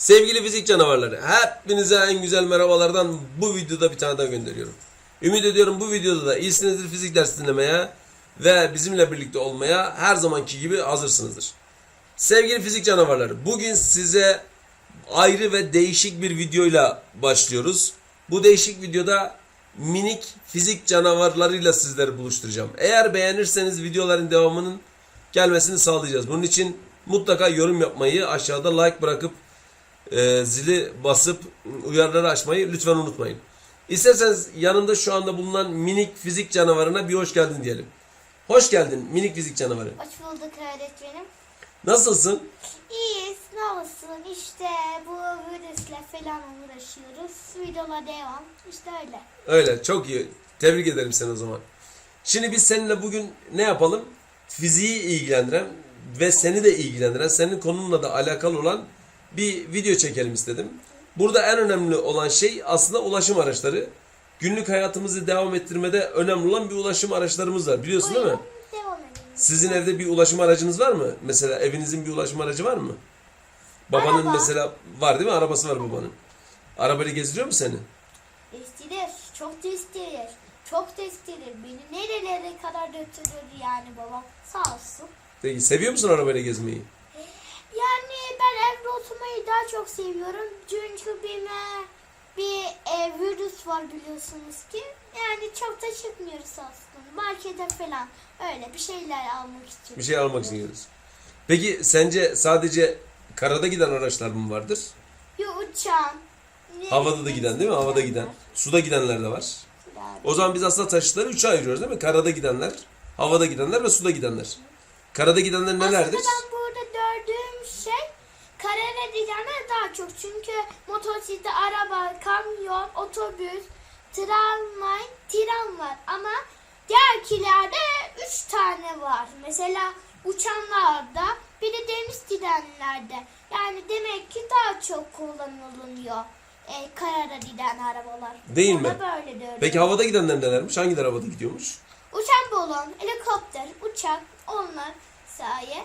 Sevgili fizik canavarları, hepinize en güzel merhabalardan bu videoda bir tane daha gönderiyorum. Ümit ediyorum bu videoda da iyisinizdir fizik ders dinlemeye ve bizimle birlikte olmaya her zamanki gibi hazırsınızdır. Sevgili fizik canavarları, bugün size ayrı ve değişik bir videoyla başlıyoruz. Bu değişik videoda minik fizik canavarlarıyla sizleri buluşturacağım. Eğer beğenirseniz videoların devamının gelmesini sağlayacağız. Bunun için mutlaka yorum yapmayı, aşağıda like bırakıp e, zili basıp uyarıları açmayı lütfen unutmayın. İsterseniz yanımda şu anda bulunan minik fizik canavarına bir hoş geldin diyelim. Hoş geldin minik fizik canavarı. Hoş bulduk öğretmenim. Nasılsın? İyiyiz, ne olsun işte bu virüsle falan uğraşıyoruz. Videola devam. İşte öyle. Öyle çok iyi. Tebrik ederim seni o zaman. Şimdi biz seninle bugün ne yapalım? Fiziği ilgilendiren ve seni de ilgilendiren, senin konunla da alakalı olan bir video çekelim istedim. Burada en önemli olan şey aslında ulaşım araçları. Günlük hayatımızı devam ettirmede önemli olan bir ulaşım araçlarımız var. Biliyorsun değil mi? Sizin evde bir ulaşım aracınız var mı? Mesela evinizin bir ulaşım aracı var mı? Babanın Araba. mesela var değil mi? Arabası var babanın. Arabayla gezdiriyor mu seni? İstirir, çok da istirir. Çok da istirir. Beni nerelere kadar götürür yani babam. Sağ olsun. Peki seviyor musun arabayla gezmeyi? Yani ben evde oturmayı daha çok seviyorum. Çünkü bime bir e, virüs var biliyorsunuz ki. Yani çok da çıkmıyoruz aslında. Markete falan öyle bir şeyler almak için. Bir şey almak için gidiyoruz. Peki sence sadece karada giden araçlar mı vardır? Bir uçağın. ne- Havada da giden değil mi? Havada giden. Suda gidenler de var. O zaman biz aslında taşıtları üçe ayırıyoruz değil mi? Karada gidenler, havada gidenler ve suda gidenler. Karada gidenler nelerdir? Aslında ben şey gidenler daha çok. Çünkü motosiklet, araba, kamyon, otobüs, tramvay, tren var. Ama diğerkilerde üç tane var. Mesela uçanlarda bir de deniz gidenlerde. Yani demek ki daha çok kullanılıyor. E, karara giden arabalar. Değil Ona mi? böyle diyorum. Peki havada gidenler nelermiş? Hangileri havada gidiyormuş? Uçan balon, helikopter, uçak onlar saye.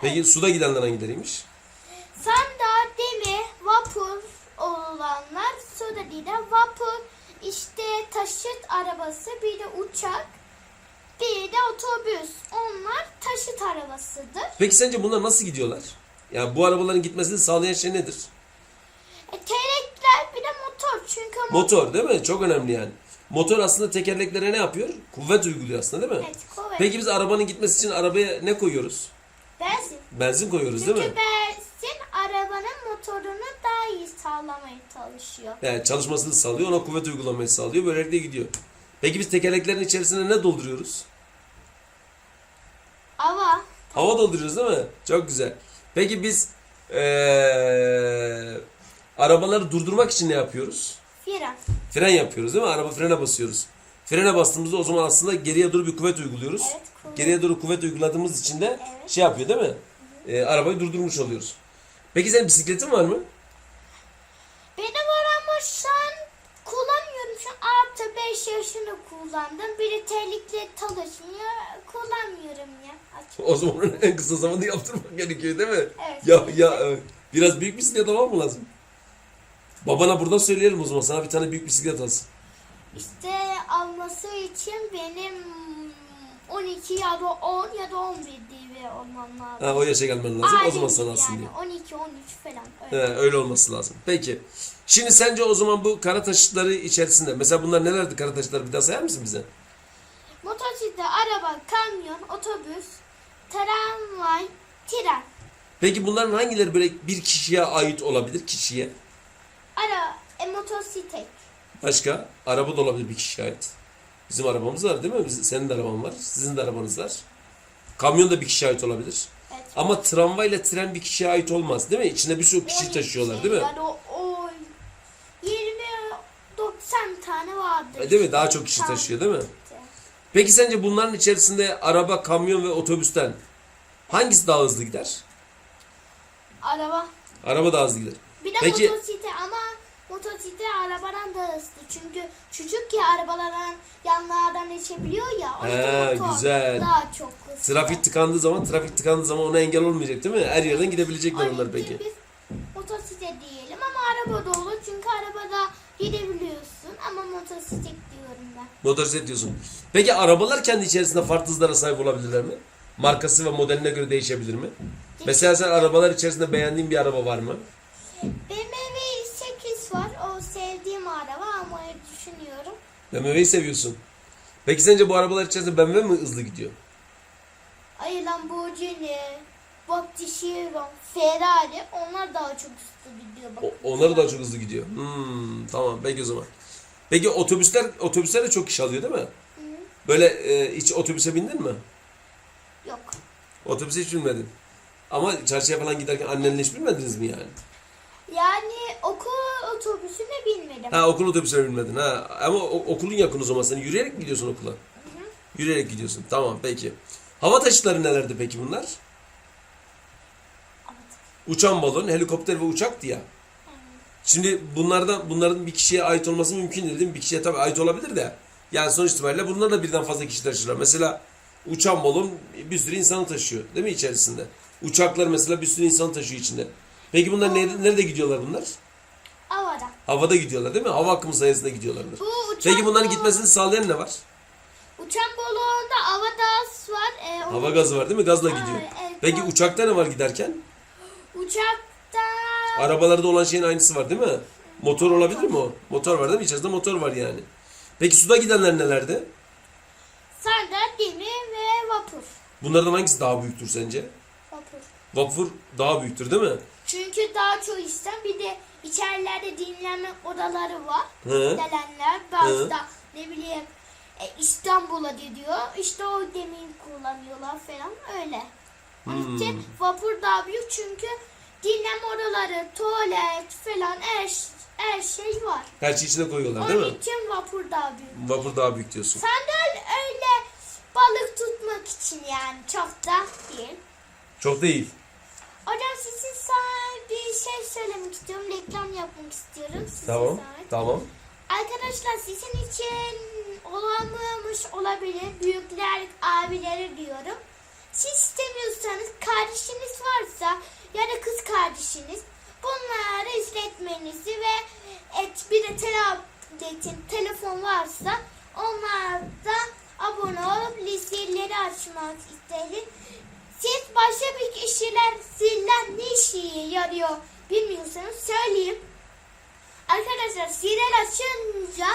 Peki suda gidenler hangileriymiş? Sanda, demir, vapur olanlar suda değil de vapur, işte taşıt arabası, bir de uçak, bir de otobüs. Onlar taşıt arabasıdır. Peki sence bunlar nasıl gidiyorlar? Yani bu arabaların gitmesini sağlayan şey nedir? E, terekler bir de motor çünkü mo- Motor değil mi? Çok önemli yani. Motor aslında tekerleklere ne yapıyor? Kuvvet uyguluyor aslında değil mi? Evet, kuvvet. Peki biz arabanın gitmesi için arabaya ne koyuyoruz? benzin. Benzin koyuyoruz değil mi? Çünkü benzin arabanın motorunu daha iyi sağlamaya çalışıyor. Yani çalışmasını sağlıyor, ona kuvvet uygulamayı sağlıyor. Böylelikle gidiyor. Peki biz tekerleklerin içerisine ne dolduruyoruz? Ama Hava dolduruyoruz değil mi? Çok güzel. Peki biz eee, arabaları durdurmak için ne yapıyoruz? fren. Fren yapıyoruz değil mi? Araba frene basıyoruz. Frene bastığımızda o zaman aslında geriye doğru bir kuvvet uyguluyoruz. Evet, kuvvet. Geriye doğru kuvvet uyguladığımız için de Evet. şey yapıyor değil mi? Ee, arabayı durdurmuş oluyoruz. Peki senin bisikletin var mı? Şu an kullanmıyorum. Şu artı 5 yaşını kullandım. Biri tehlikeli çalışmıyor. Kullanmıyorum ya. Açık. O zaman en kısa zamanda yaptırmak gerekiyor değil mi? Evet. Ya ya e, biraz büyük bisiklet alman mı lazım? Babana buradan söyleyelim o zaman sana bir tane büyük bisiklet alsın. İşte alması için benim 12 ya da 10 ya da 11 diye olmam lazım. Ha, o yaşa gelmen lazım o zaman Aile sana yani diye. 12 13 falan He, öyle. öyle olması lazım. Peki. Şimdi sence o zaman bu kara taşıtları içerisinde mesela bunlar nelerdi kara taşıtları bir daha sayar mısın bize? Motosiklet, araba, kamyon, otobüs, tramvay, tren. Peki bunların hangileri böyle bir kişiye ait olabilir kişiye? Ara, e, motosiklet. Başka? Araba da olabilir bir kişiye ait. Bizim arabamız var değil mi? Biz, senin de araban var. Sizin de arabanız var. Kamyon da bir kişiye ait olabilir. Evet. Ama tramvay ile tren bir kişiye ait olmaz değil mi? İçinde bir sürü kişi 12 taşıyorlar değil mi? Yani o, o 20 90 tane vardır. E, Değil mi? Daha çok kişi Tam- taşıyor değil mi? Peki sence bunların içerisinde araba, kamyon ve otobüsten hangisi daha hızlı gider? Araba. Araba daha hızlı gider. Bir de Peki- motosiklet ama motosiklet arabadan da hızlı. Çünkü küçük ya arabaların yanlardan geçebiliyor ya. O yüzden He, motor güzel. Daha çok hızlı. Trafik tıkandığı zaman, trafik tıkandığı zaman ona engel olmayacak değil mi? Her yerden gidebilecekler Onun onlar için peki. Biz motosiklet diyelim ama araba da olur çünkü arabada gidebiliyorsun ama motosiklet diyorum ben. Motosiklet diyorsun. Peki arabalar kendi içerisinde farklı hızlara sahip olabilirler mi? Markası ve modeline göre değişebilir mi? Mesela sen arabalar içerisinde beğendiğin bir araba var mı? BMW BMW'yi seviyorsun. Peki sence bu arabalar içerisinde BMW mi hızlı gidiyor? Ay Lamborghini, Bugatti Chiron, Ferrari onlar daha çok hızlı gidiyor. Bak. O, onları daha çok hızlı gidiyor. Hmm, tamam peki o zaman. Peki otobüsler otobüsler de çok kişi alıyor değil mi? Böyle e, hiç otobüse bindin mi? Yok. Otobüse hiç binmedin. Ama çarşıya falan giderken annenle hiç binmediniz mi yani? Yani okul otobüsüne binmedim. Ha okul otobüsüne binmedin ha. Ama o- okulun yakın o zaman. Sen yürüyerek mi gidiyorsun okula? Yürüyerek gidiyorsun. Tamam peki. Hava taşıtları nelerdi peki bunlar? Uçan balon, helikopter ve uçaktı ya. Şimdi bunlardan bunların bir kişiye ait olması mümkün değil, değil mi? Bir kişiye tabii ait olabilir de. Yani sonuç itibariyle bunlar da birden fazla kişi taşırlar. Mesela uçan balon bir sürü insanı taşıyor değil mi içerisinde? Uçaklar mesela bir sürü insanı taşıyor içinde. Peki bunlar nerede, nerede gidiyorlar bunlar? Havada. Havada gidiyorlar değil mi? Hava akımı sayesinde gidiyorlardır. Bu uçan Peki bunların gitmesini sağlayan ne var? Uçan balonda hava gaz var. Ee, Hava gazı var değil mi? Gazla gidiyor. Aa, evet, Peki uçakta ne var giderken? Uçakta Arabalarda olan şeyin aynısı var değil mi? Motor olabilir mi o? Motor var değil mi? İçerisinde motor var yani. Peki suda gidenler nelerde? sandal, gemi ve vapur. Bunlardan hangisi daha büyüktür sence? Vapur. Vapur daha büyüktür değil mi? Çünkü daha çok insan bir de içerilerde dinlenme odaları var. Hı. Gelenler bazı da ne bileyim e, İstanbul'a gidiyor. İşte o gemiyi kullanıyorlar falan öyle. Onun Hmm. vapur daha büyük çünkü dinlenme odaları, tuvalet falan her, her şey var. Her şeyi içine koyuyorlar değil Onun mi? için vapur daha büyük. Vapur daha büyük diyorsun. Sandal öyle balık tutmak için yani çok da değil. Çok değil. Hocam sizin sana bir şey söylemek istiyorum. Reklam yapmak istiyorum. Size Tamam. zahmet. Tamam. Arkadaşlar sizin için olamamış olabilir. Büyükler, abileri diyorum. Siz istemiyorsanız kardeşiniz varsa ya da kız kardeşiniz bunları izletmenizi ve et, bir de tabletin, telefon varsa onlardan abone olup listeleri açmak isterim. Siz başka bir kişiler ziller yarıyor bilmiyorsanız söyleyeyim. Arkadaşlar ziller açınca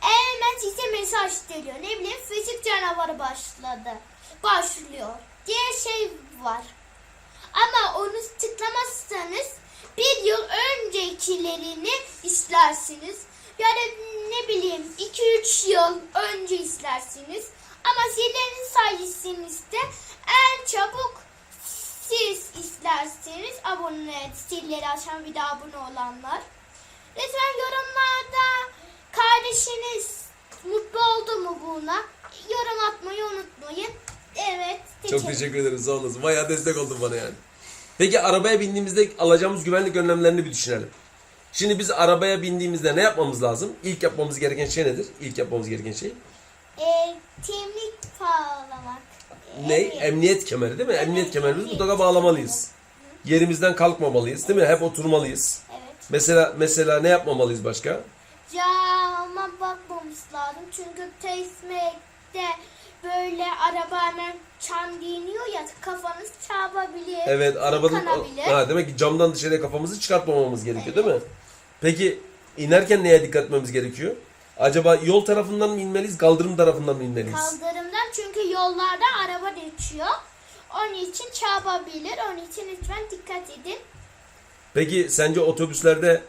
hemen size mesaj geliyor. Ne bileyim fizik canavarı başladı. Başlıyor. Diye şey var. Ama onu tıklamazsanız bir yıl öncekilerini izlersiniz. Yani ne bileyim 2-3 yıl önce izlersiniz. Ama zillerin sayesinde en çabuk siz izlersiniz. Abone, zilleri açan bir de abone olanlar. Lütfen yorumlarda kardeşiniz mutlu oldu mu buna? Yorum atmayı unutmayın. Evet. Çok teşekkür ederim sağ olasın. Bayağı destek oldun bana yani. Peki arabaya bindiğimizde alacağımız güvenlik önlemlerini bir düşünelim. Şimdi biz arabaya bindiğimizde ne yapmamız lazım? İlk yapmamız gereken şey nedir? İlk yapmamız gereken şey? Ee, kimlik bağlamak. Ne? Evet. Emniyet kemeri değil mi? Emniyet Evet, kemerimizi emniyet mutlaka bağlamalıyız. Yerimizden kalkmamalıyız değil mi? Hep oturmalıyız. Evet. Mesela mesela ne yapmamalıyız başka? Cama bakmamız lazım. Çünkü tesmekte böyle araba hemen çan giyiniyor ya kafanız çarpabilir. Evet arabanın kanabilir. ha, demek ki camdan dışarıya kafamızı çıkartmamamız gerekiyor değil mi? Peki inerken neye dikkat etmemiz gerekiyor? Acaba yol tarafından mı inmeliyiz, kaldırım tarafından mı inmeliyiz? Kaldırımdan çünkü yollarda araba geçiyor. Onun için çarpabilir. Onun için lütfen dikkat edin. Peki sence otobüslerde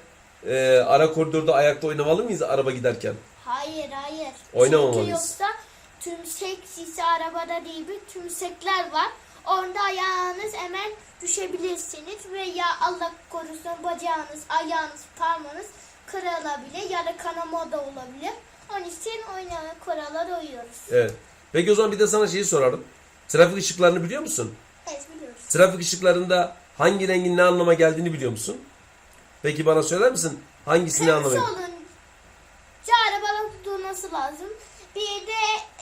e, ara koridorda ayakta oynamalı mıyız araba giderken? Hayır hayır. Oynamamalıyız. Çünkü yoksa tümsek sisi arabada değil bir tümsekler var. Orada ayağınız hemen düşebilirsiniz ve ya Allah korusun bacağınız, ayağınız, parmağınız kırılabilir ya da kanama da olabilir. Onun için oynanan kurallara uyuyoruz. Evet. Peki o zaman bir de sana şeyi sorarım. Trafik ışıklarını biliyor musun? Evet biliyoruz. Trafik ışıklarında hangi rengin ne anlama geldiğini biliyor musun? Peki bana söyler misin? Hangisi ne anlama Kırmızı geliyor? olunca arabalar durması lazım. Bir de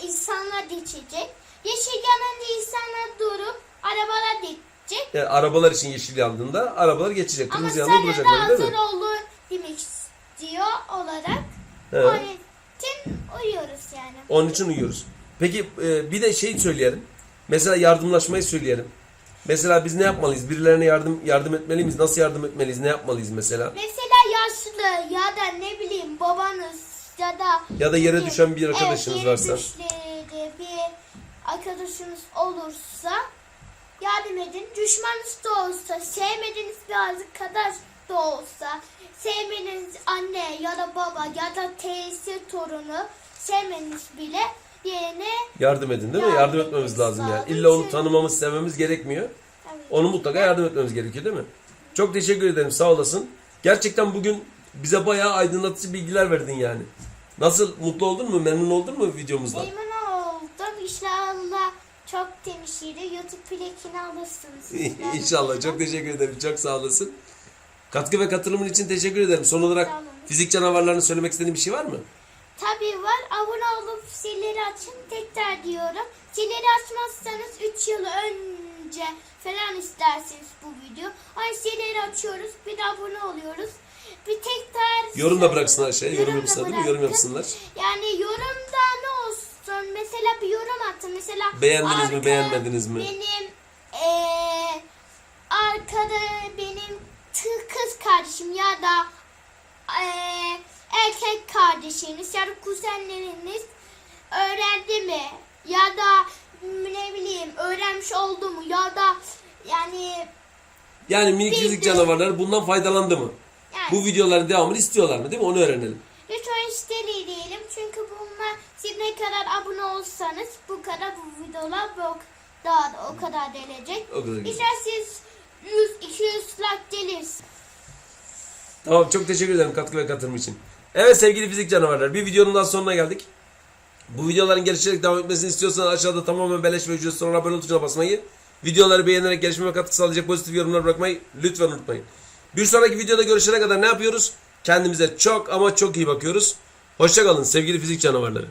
insanlar geçecek. Yeşil yanınca insanlar durup arabalar geçecek. Yani arabalar için yeşil yandığında arabalar geçecek. Ama Kırmızı yanında sarı da duracaklar değil hazır mi? olur demek istiyor olarak. He. Onun için uyuyoruz yani. Onun için uyuyoruz. Peki e, bir de şey söyleyelim. Mesela yardımlaşmayı söyleyelim. Mesela biz ne yapmalıyız? Birilerine yardım yardım etmeli miyiz? Nasıl yardım etmeliyiz? Ne yapmalıyız mesela? Mesela yaşlı ya da ne bileyim babanız ya da Ya da yere düşen bir arkadaşınız evet, varsa. düşleri bir arkadaşınız olursa yardım edin. Düşmanınız da olsa, sevmediğiniz bir arkadaş da olsa, sevmediğiniz anne ya da baba ya da teyze torunu sevmeniz bile yerine Yardım edin değil mi? Yardım Yardım etmemiz lazım yani. İlla onu tanımamız, sevmemiz gerekmiyor. Onu mutlaka yardım etmemiz gerekiyor değil mi? Çok teşekkür ederim. Sağ olasın. Gerçekten bugün bize bayağı aydınlatıcı bilgiler verdin yani. Nasıl? Mutlu oldun mu? Memnun oldun mu videomuzdan? Memnun oldum. İnşallah çok demişiydi. YouTube plakini alırsınız. İnşallah. Çok teşekkür ederim. Çok sağ olasın. Katkı ve katılımın için teşekkür ederim. Son olarak fizik canavarlarını söylemek istediğin bir şey var mı? Tabii var. Abone olup zilleri açın. Tekrar diyorum. Zilleri açmazsanız 3 yıl önce falan isterseniz bu video. Ay zilleri açıyoruz. Bir de abone oluyoruz. Bir tekrar... Yorum da bıraksınlar aşağıya. Yorum yapsınlar değil mi? Yorum yapsınlar. Yani yorumda ne olsun? Mesela bir yorum atın. Mesela Beğendiniz mi, beğenmediniz mi? Benim eee arkada benim kız kardeşim ya da eee, erkek kardeşiniz ya da kuzenleriniz öğrendi mi? Ya da ne bileyim öğrenmiş oldu mu? Ya da yani Yani minik Biz fizik de- canavarlar bundan faydalandı mı? yani Bu videoların devamını istiyorlar mı değil mi? Onu öğrenelim. lütfen isteli diyelim. Çünkü bunlar siz ne kadar abone olsanız bu kadar bu videolar bu daha da o kadar gelecek. O kadar güzel. İsterseniz 100-200 like geliriz. Tamam çok teşekkür ederim katkı ve katılım için. Evet sevgili fizik canavarlar bir videonun daha sonuna geldik. Bu videoların gelişerek devam etmesini istiyorsanız aşağıda tamamen beleş ve ücretsiz olan abone ol tuşuna basmayı, videoları beğenerek gelişmeme katkı sağlayacak pozitif yorumlar bırakmayı lütfen unutmayın. Bir sonraki videoda görüşene kadar ne yapıyoruz? Kendimize çok ama çok iyi bakıyoruz. Hoşçakalın sevgili fizik canavarları.